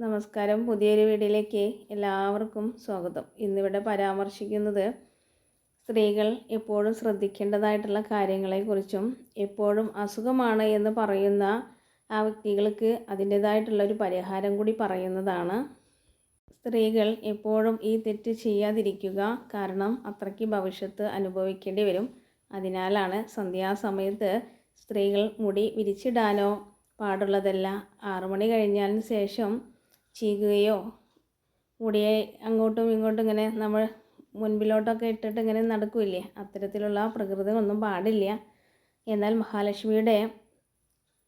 നമസ്കാരം. പുതിയൊരു വീഡിയോയിലേക്ക് എല്ലാവർക്കും സ്വാഗതം. ഇന്നിവിടെ പരാമർശിക്കുന്നത് സ്ത്രീകൾ എപ്പോഴും ശ്രദ്ധിക്കേണ്ടതായിട്ടുള്ള കാര്യങ്ങളെക്കുറിച്ചും എപ്പോഴും അസുഖമാണ് എന്ന് പറയുന്ന ആ വ്യക്തികൾക്ക് അതിന്റേതായിട്ടുള്ളൊരു പരിഹാരം കൂടി പറയുന്നതാണ്. സ്ത്രീകൾ എപ്പോഴും ഈ തെറ്റ് ചെയ്യാതിരിക്കുക കാരണം അത്രയ്ക്ക് ഭവിഷ്യത്ത് അനുഭവിക്കേണ്ടി വരും. അതിനാലാണ് സന്ധ്യാസമയത്ത് സ്ത്രീകൾ മുടി വിരിച്ചിടാനോ പാടുള്ളതല്ല. ആറുമണി കഴിഞ്ഞതിന് ശേഷം ചീകുകയോ മുടിയെ അങ്ങോട്ടും ഇങ്ങോട്ടും ഇങ്ങനെ നമ്മൾ മുൻപിലോട്ടൊക്കെ ഇട്ടിട്ട് ഇങ്ങനെ നടക്കില്ലേ? അത്തരത്തിലുള്ള പ്രകൃതികളൊന്നും പാടില്ല. എന്നാൽ മഹാലക്ഷ്മിയുടെ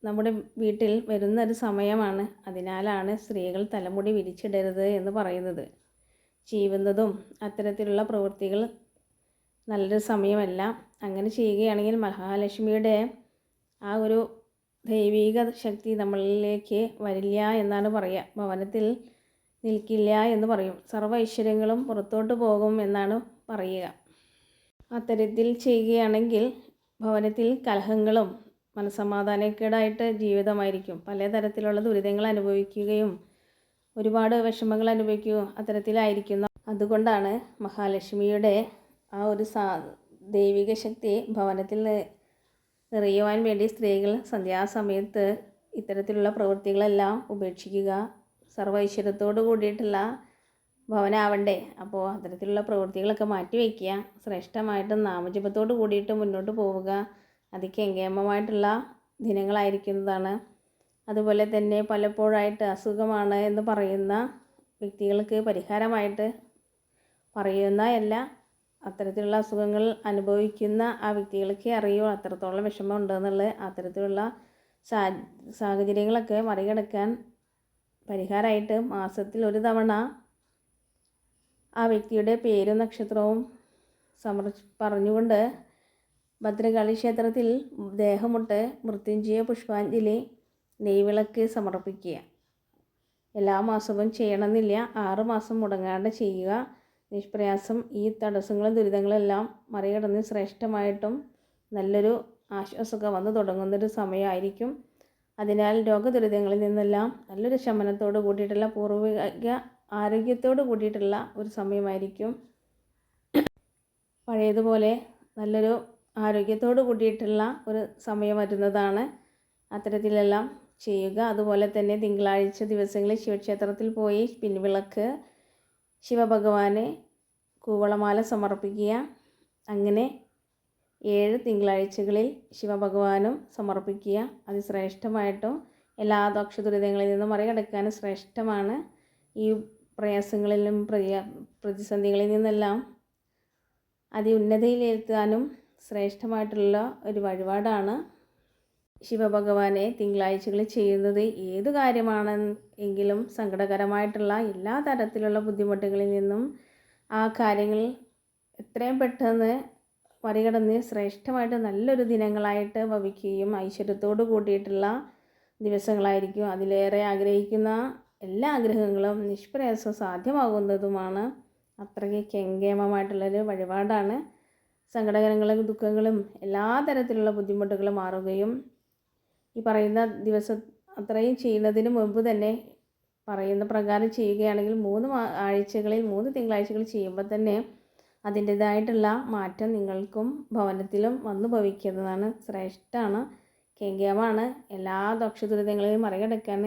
നമ്മുടെ വീട്ടിൽ വരുന്ന ഒരു സമയമാണ്. അതിനാലാണ് സ്ത്രീകൾ തലമുടി വിരിച്ചിടരുത് എന്ന് പറയുന്നത്. ചെയ്യുന്നതും അത്തരത്തിലുള്ള പ്രവൃത്തികൾ നല്ലൊരു സമയമല്ല. അങ്ങനെ ചെയ്യുകയാണെങ്കിൽ മഹാലക്ഷ്മിയുടെ ആ ഒരു ദൈവിക ശക്തി നമ്മളിലേക്ക് വരില്ല എന്നാണ് പറയുക ഭവനത്തിൽ നിൽക്കില്ല എന്ന് പറയും. സർവ ഐശ്വര്യങ്ങളും പുറത്തോട്ട് പോകും എന്നാണ് പറയുക. അത്തരത്തിൽ ചെയ്യുകയാണെങ്കിൽ ഭവനത്തിൽ കലഹങ്ങളും മനസമാധാനക്കേടായിട്ട് ജീവിതമായിരിക്കും. പലതരത്തിലുള്ള ദുരിതങ്ങൾ അനുഭവിക്കുകയും ഒരുപാട് വിഷമങ്ങൾ അനുഭവിക്കുകയും അത്തരത്തിലായിരിക്കുന്ന. അതുകൊണ്ടാണ് മഹാലക്ഷ്മിയുടെ ആ ഒരു സാ ദൈവിക ശക്തി ഭവനത്തിൽ നിറയുവാൻ വേണ്ടി സ്ത്രീകൾ സന്ധ്യാസമയത്ത് ഇത്തരത്തിലുള്ള പ്രവൃത്തികളെല്ലാം ഉപേക്ഷിക്കുക. സർവൈശ്വര്യത്തോട് കൂടിയിട്ടുള്ള ഭവനാവണ്ടേ. അപ്പോൾ അത്തരത്തിലുള്ള പ്രവൃത്തികളൊക്കെ മാറ്റി വയ്ക്കുക. ശ്രേഷ്ഠമായിട്ട് നാമജപത്തോട് കൂടിയിട്ട് മുന്നോട്ട് പോവുക. അതിക്കെങ്കേമമായിട്ടുള്ള ദിനങ്ങളായിരിക്കുന്നതാണ്. അതുപോലെ തന്നെ പലപ്പോഴായിട്ട് അസുഖമാണ് എന്ന് പറയുന്ന വ്യക്തികൾക്ക് പരിഹാരമായിട്ട് പറയുന്ന എല്ലാ അത്തരത്തിലുള്ള അസുഖങ്ങൾ അനുഭവിക്കുന്ന ആ വ്യക്തികൾക്ക് അറിയോ അത്രത്തോളം വിഷമം ഉണ്ടെന്നുള്ളത് അത്തരത്തിലുള്ള സാ സാഹചര്യങ്ങളൊക്കെ മറികടക്കാൻ പരിഹാരമായിട്ട് മാസത്തിൽ ഒരു തവണ ആ വ്യക്തിയുടെ പേരും നക്ഷത്രവും സമർ പറഞ്ഞുകൊണ്ട് ഭദ്രകാളി ക്ഷേത്രത്തിൽ ദേഹമുട്ട് മൃത്യുഞ്ജയ പുഷ്പാഞ്ജലി നെയ്വിളക്ക് സമർപ്പിക്കുക. എല്ലാ മാസവും ചെയ്യണമെന്നില്ല. ആറ് മാസം മുടങ്ങാണ്ട് ചെയ്യുക. നിഷ്പ്രയാസം ഈ തടസ്സങ്ങളും ദുരിതങ്ങളെല്ലാം മറികടന്ന് ശ്രേഷ്ഠമായിട്ടും നല്ലൊരു ആശ്വാസമൊക്കെ വന്നു തുടങ്ങുന്നൊരു സമയമായിരിക്കും. അതിനാൽ രോഗദുരിതങ്ങളിൽ നിന്നെല്ലാം നല്ലൊരു ശമനത്തോട് കൂടിയിട്ടുള്ള പൂർവിക ആരോഗ്യത്തോട് കൂടിയിട്ടുള്ള ഒരു സമയമായിരിക്കും. പഴയതുപോലെ നല്ലൊരു ആരോഗ്യത്തോട് കൂടിയിട്ടുള്ള ഒരു സമയം വരുന്നതാണ്. അത്തരത്തിലെല്ലാം ചെയ്യുക. അതുപോലെ തന്നെ തിങ്കളാഴ്ച ദിവസങ്ങളിൽ ശിവക്ഷേത്രത്തിൽ പോയി പിൻവിളക്ക് ശിവഭഗവാന് കൂവളമാല സമർപ്പിക്കുക. അങ്ങനെ ഏഴ് തിങ്കളാഴ്ചകളിൽ ശിവഭഗവാനും സമർപ്പിക്കുക. അതിശ്രേഷ്ഠമായിട്ടും എല്ലാ ദോഷദുരിതങ്ങളിൽ നിന്നും മറികടക്കാൻ ശ്രേഷ്ഠമാണ്. ഈ പ്രയാസങ്ങളിലും പ്രയ പ്രതിസന്ധികളിൽ നിന്നെല്ലാം അതിഉന്നതിയിലെത്താനും ശ്രേഷ്ഠമായിട്ടുള്ള ഒരു വഴിപാടാണ്. ശിവഭഗവാനെ തിങ്കളാഴ്ചകളിൽ ചെയ്യുന്നത് ഏത് കാര്യമാണ് എങ്കിലും സങ്കടകരമായിട്ടുള്ള എല്ലാ തരത്തിലുള്ള ബുദ്ധിമുട്ടുകളിൽ നിന്നും ആ കാര്യങ്ങൾ എത്രയും പെട്ടെന്ന് മറികടന്ന് ശ്രേഷ്ഠമായിട്ട് നല്ലൊരു ദിനങ്ങളായിട്ട് ഭവിക്കുകയും ഐശ്വര്യത്തോട് കൂടിയിട്ടുള്ള ദിവസങ്ങളായിരിക്കും. അതിലേറെ ആഗ്രഹിക്കുന്ന എല്ലാ ആഗ്രഹങ്ങളും നിഷ്പ്രയാസം സാധ്യമാകുന്നതുമാണ്. അത്രയ്ക്ക് കെങ്കേമമായിട്ടുള്ളൊരു വഴിപാടാണ്. സങ്കടകരങ്ങളും ദുഃഖങ്ങളും എല്ലാ തരത്തിലുള്ള ബുദ്ധിമുട്ടുകളും മാറുകയും ഈ പറയുന്ന ദിവസം അത്രയും ചെയ്യുന്നതിന് മുമ്പ് തന്നെ പറയുന്ന പ്രകാരം ചെയ്യുകയാണെങ്കിൽ മൂന്ന് ആഴ്ചകളിൽ മൂന്ന് തിങ്കളാഴ്ചകൾ ചെയ്യുമ്പോൾ തന്നെ അതിന്റേതായിട്ടുള്ള മാറ്റം നിങ്ങൾക്കും ഭവനത്തിലും വന്നു ഭവിക്കുന്നതാണ് ശ്രേഷ്ഠമാണ് കെങ്കേമാണ് എല്ലാ ദോഷദുരിതങ്ങളെയും മറികടക്കാൻ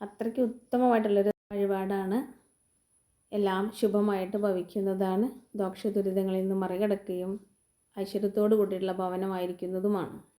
അത്രയ്ക്ക് ഉത്തമമായിട്ടുള്ളൊരു വഴിപാടാണ്. എല്ലാം ശുഭമായിട്ട് ഭവിക്കുന്നതാണ്. ദോഷദുരിതങ്ങളിൽ നിന്ന് മറികടക്കുകയും ഐശ്വര്യത്തോടു കൂടിയിട്ടുള്ള ഭവനമായിരിക്കുന്നതുമാണ്.